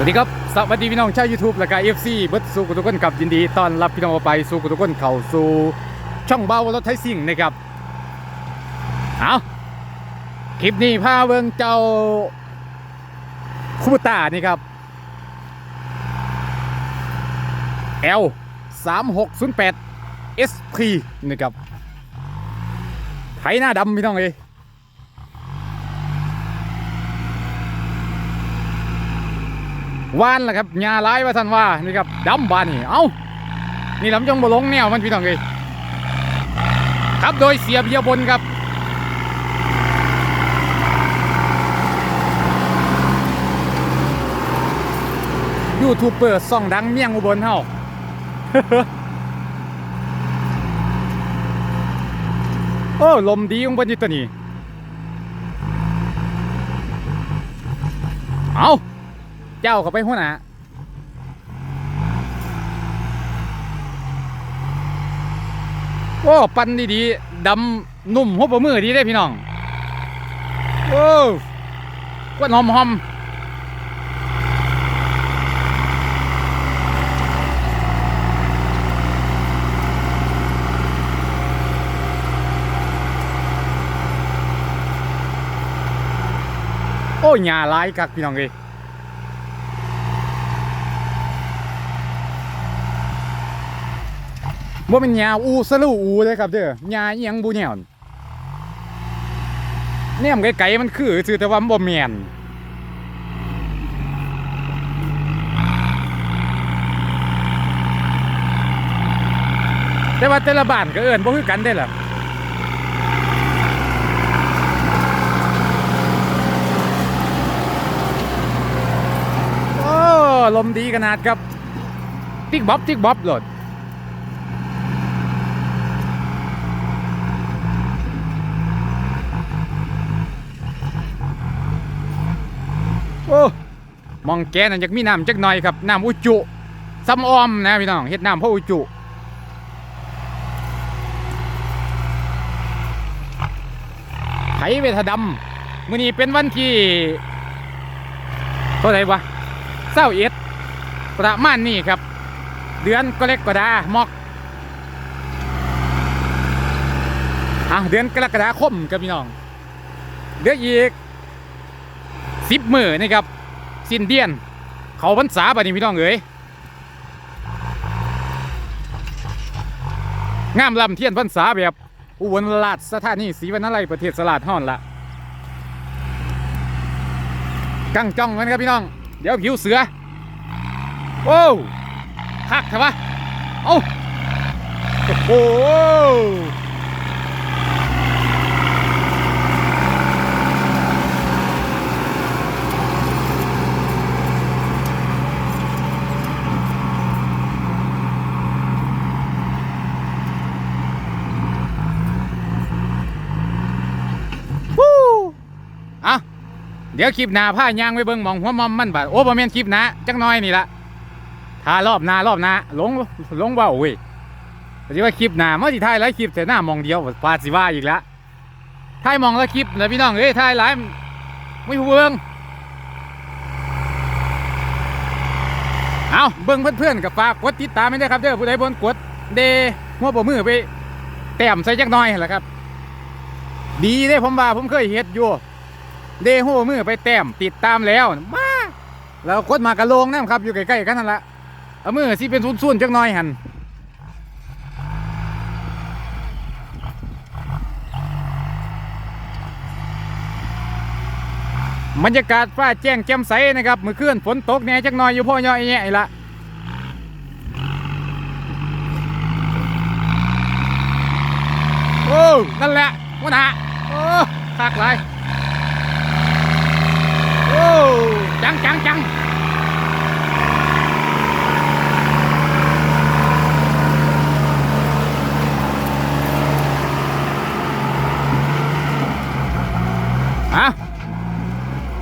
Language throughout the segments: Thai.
สวัสดีครับ สวัสดีพี่น้องชาว YouTube และก็ FC เบิร์ดสู่ทุกคนกับยินดีต้อนรับพี่น้องไปสู่ทุกคนเข้าสู่ช่องเบารถไทยซิ่งนะครับเอาคลิปนี้พาเบิงเจ้าคูบตานี่ครับ L 3608 SP นะครับไถหน้าดำพี่น้องเอ้ วานละครับหญ้าร้ายว่าท่านว่านี่ครับดำบานนี่เอ้านี่ลำจงบ่ลงแนวมันพี่น้องเอ้ยครับโดยเสียเบียบนครับยูทูบเบอร์ส่องดังเมี่ยงอุบลเฮาโอ้ลมดีของเพิ่นยู่ตัวนี้เอา เจ้าเขาไปหัวหน้าโอ้ปันดีๆดำนุ่มหัวปมือดีได้พี่น้องโอ้กวนหอมหอมโอ้ยหญ้าหลายคักพี่น้องเอ้ย ว่าเป็นยาอูสลูอูเลยครับเด้อยาอิหยังบูเนี่ยเนี่ยมันไกลๆมันคือชื่อแต่ว่ามันบ่แม่นแต่ว่าแต่ละบ้านก็เอิ้นบ่คือกันได้ล่ะโอ้ลมดีขนาดครับติ๊กบ๊อบติ๊กบ๊อบโหลด โอ้มองแกนั่นอยากมีน้ำจักหน่อยครับน้ำอุจจุซ้ำออมนะพี่น้องเฮ็ดน้ำเพราะอุจจุไถเวทดำมื้อนี้เป็นวันที่เท่าไหร่วะเศร้าเอ็ดประมาณนี้ครับ เดือนก็เล็กก็ดามอกอะเดือนกรกฎาคมครับพี่น้องเดือนอีก สิบมือนะครับสิ้นเดือน เขาพรรษาบัดนี้พี่น้องเอ๋ยงามลำเทียนพรรษาแบบอุบลราชธานีศรีวรรณาลัยประเทศสลาดห่อนละกังจ้องกันครับพี่น้อง เดี๋ยวผิวเสือโอ้คักเถอะวะโอ้โอ้โห ฮู้อะเดี๋ยวคลิปหน้าผ้ายางไปเบิ่งมองหัวมอมมันบาดโอ้บ่แม่นคลิปหนะจักน้อยนี่ละถ้ารอบหน้ารอบหน้าลงลงเบาเว้ยแต่ที่ว่าคลิปหน้ามาสิถ่ายหลายคลิปแต่หน้ามองเดียวปาสิว่าอีกละถ่ายมองละคลิปนะพี่น้องเอ้ยถ่ายหลายไม่เบิ่งเอาเบิ่งเพื่อนๆกับฝากกดติดตามไม่ได้ครับเด้อผู้ใดบนกดเดหัวบ่มือไปแต้มใส่จักน้อยแหละครับ ดีเด้ผมว่าผมเคยเฮ็ดอยู่ เดโหมือไปแต้มติดตามแล้วมาแล้วกดมากระโลงนะครับ อยู่ใกล้ๆกันนั่นละเอามือสิเป็นซุนๆจักหน่อยหันบรรยากาศฟ้าแจ้งแจ่มใสนะครับเมื่อคืนฝนตกแน่จักหน่อยอยู่พ่อย่อยแย่ละโอ้นั่นแหละวะนะโอ้คักไรโอ้ จังจังจังอะ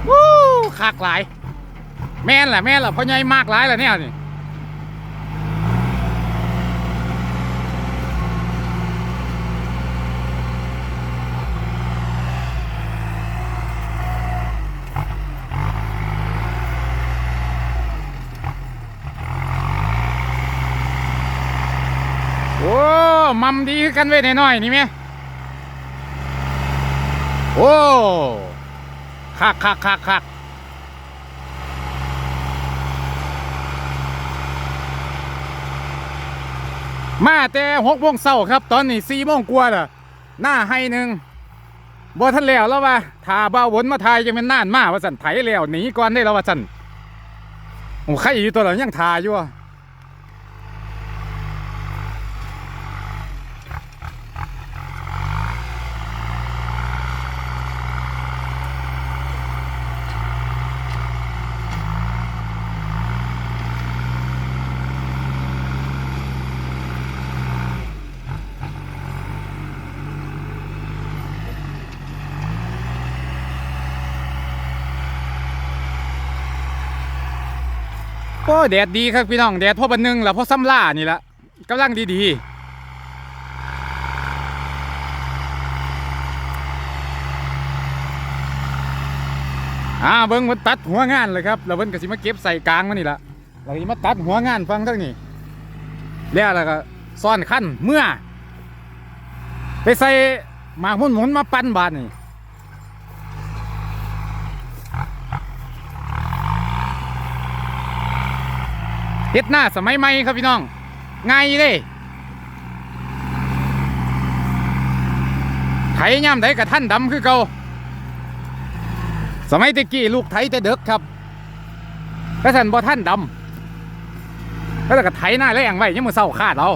วู้ขากหลาย แม่นแหละแม่นแหละพ่อใหญ่มากหลายแหละเนี่ยนี่ มัมดีกันไว้หน่อยๆนี่ไหมโอ้คักคักคักคักมาแต่หกโมงเช้าครับ ตอนนี้สี่โมงกว่าและหน้าให้หนึ่งบ่ทันแล้วแล้วว่าถ้าบ่าวนมาทายจะเป็นน่านมาว่าสันไถแล้วหนีก่อนได้แล้วว่าสันโอ้ใครอยู่ตัวเรายังทาอยู่อะ โอ้แดดดีครับพี่น้องแดดพอบันนึงแล้วพอซ้ำล่านี่ละกำลังดีๆอ่าเบิ้งมันตัดหัวงานเลยครับแล้วเบิ้งก็สิมาเก็บใส่กลางมันนี่ละเราสิมาตัดหัวงานฟังทั้งนี้แล้วแล้วก็ซ่อนขั้นเมื่อ ไปใส่หมากมุ่นหมุนมาปั้นบาทนี่ เฮ็ดหน้าสมัยใหม่ครับพี่น้องง่ายเลยไถย่ำไถกับท่านดำคือเก่าสมัยตะกี้ลูกไถแต่เด็กครับกระสันบ่ท่านดำแล้วก็ไถหน้าแรงไว้ยังมือเศร้าคาดเอา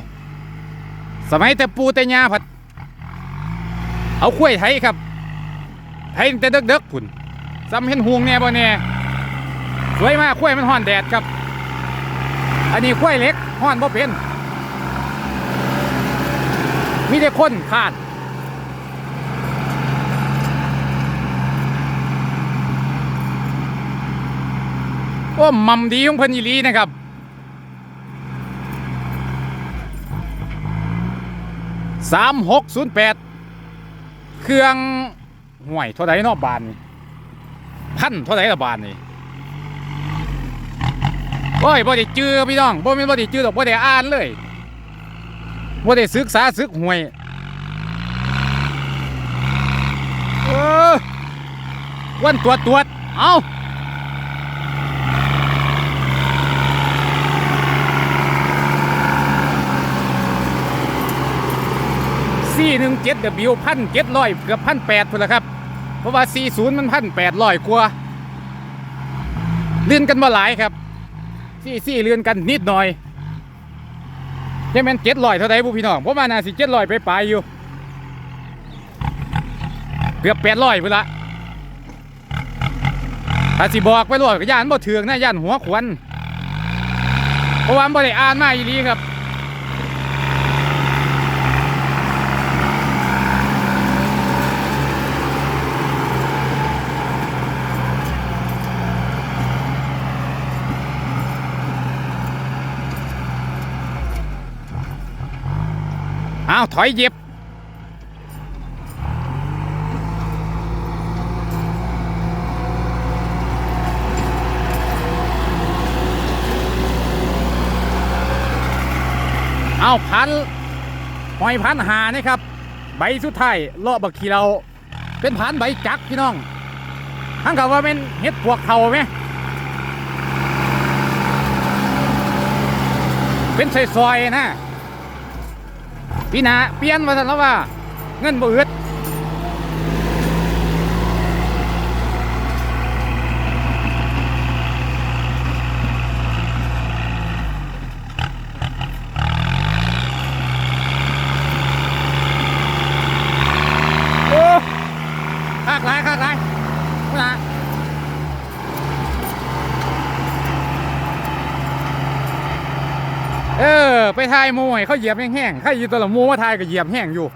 สมัยแต่ปูแต่ยาผัด เอาข้วยไถครับไถแต่เด็กๆพุ่นซ้ำเห็นห่วงแน่บ่แน่สวยมากข้วยมันห่อนแดดครับ อันนี้กล้วยเล็กห้อนบ่เป็น มีแต่คนขาดโอ้มัมดีของเพิ่นอีลีนะครับสามหกศูนย์แปดเครื่องห่วยเท่าไหร่นอกบานนี่พันเท่าไหร่ละบานนี่ โอ้ยบ่ได้จื้อพี่น้องบ่แม่นบ่ได้จื้อดอกบ่ได้อ่านเลยบ่ได้ศึกษาศึกหวยเออวันตรวจตรวจเอาสี่หนึ่งเจ็ดเดบิวพันเจ็ดร้อยเกือบพันแปดพุ่นละครับ เพราะว่าสี่ศูนย์มันพันแปดร้อยกว่าเลื่อนกันมาหลายครับ สี่สี่เรือนกันนิดหน่อยยังแม่นเจ็ดลอยเท่าไรบุพี่น้องผมว่าน่าสิเจ็ดลอยไปปลายอยู่ เกือบแปดลอยไปละถ้าสิบอกไปรวดก็ย่านบ่เถืองนะย่านหัวขวัญเพราะว่าบ่ได้อ่านมาอีหลีครับ อ้าถอยเหย็บเอาพันหอยพันหานี่ครับ ใบสุดท้ายเลาะบักขีเรา เป็นพันใบจักพี่น้องทั้งกับว่าเป็นเห็ดพวกเขาไหมเป็นซอยๆนะ พี่นาเปลี่ยนมาสันแล้วว่า เงินบ่อึดโอ้คากหลายคากหลายพี่นาเออ ไป ทายมูให้เขาเหยียบแห้งๆใครอยู่ตัวละมูมาทายก็เหยียบแห้งอยู่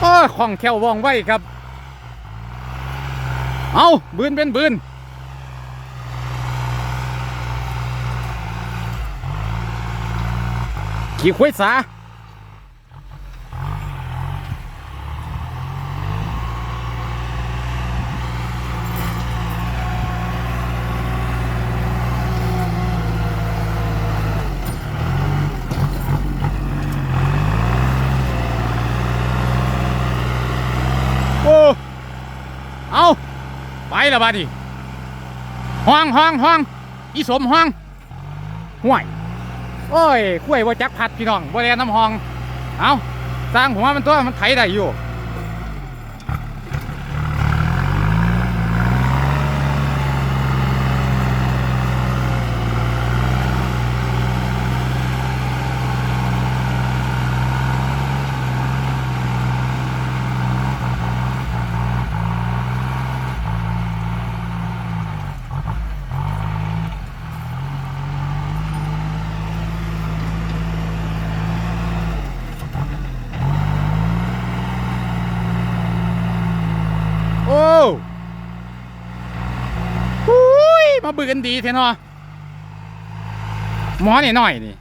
โอ้ของแควว่องไว้ครับ เอาบืนเป็นบืน ขี่คุ้ยสาโอ้เอาไปละบาดีห้องห้องห้องอีสมห้องห่วย โอ้ยกล้วยว่าจักพัดพี่น้องบ่แลน้ำห้อง เอาสร้างผมว่ามันตัวมันไถได้อยู่ โอ้หุ ยมาเบือกันดีเทนอหมอนี่หน่อยนี่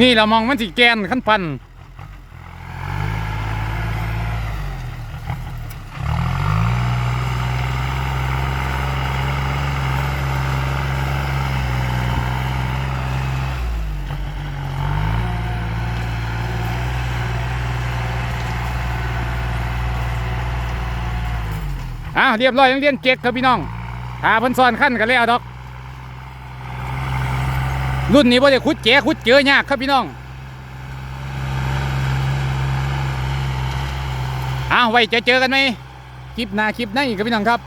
นี่เรามองมันสิแกนขั้นปัน เรียบร้อยนักเรียนเจ็ดครับพี่น้องหาพิ่นซ้อนขั้นกันแล้วดอก รุ่นนี้บ่ได้ขุดเจ๋ขุดเจอยากครับพี่น้องอ้าวไว้จอเจอกันไหมคลิปหน้าคลิปหน้าอีกครับพี่น้องครับ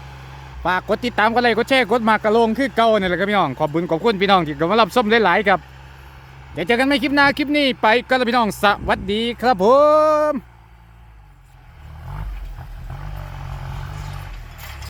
ฝากกดติดตามกดไลค์กดแชร์กดมากระโลงคือเก่านี่แหละครับพี่น้องขอบคุณขอบคุณพี่น้องที่กำลังรับชมหลายๆครับเดี๋ยวเจอกันไหมคลิปหน้าคลิปนี้ไปกันแล้วพี่น้องสวัสดีครับผม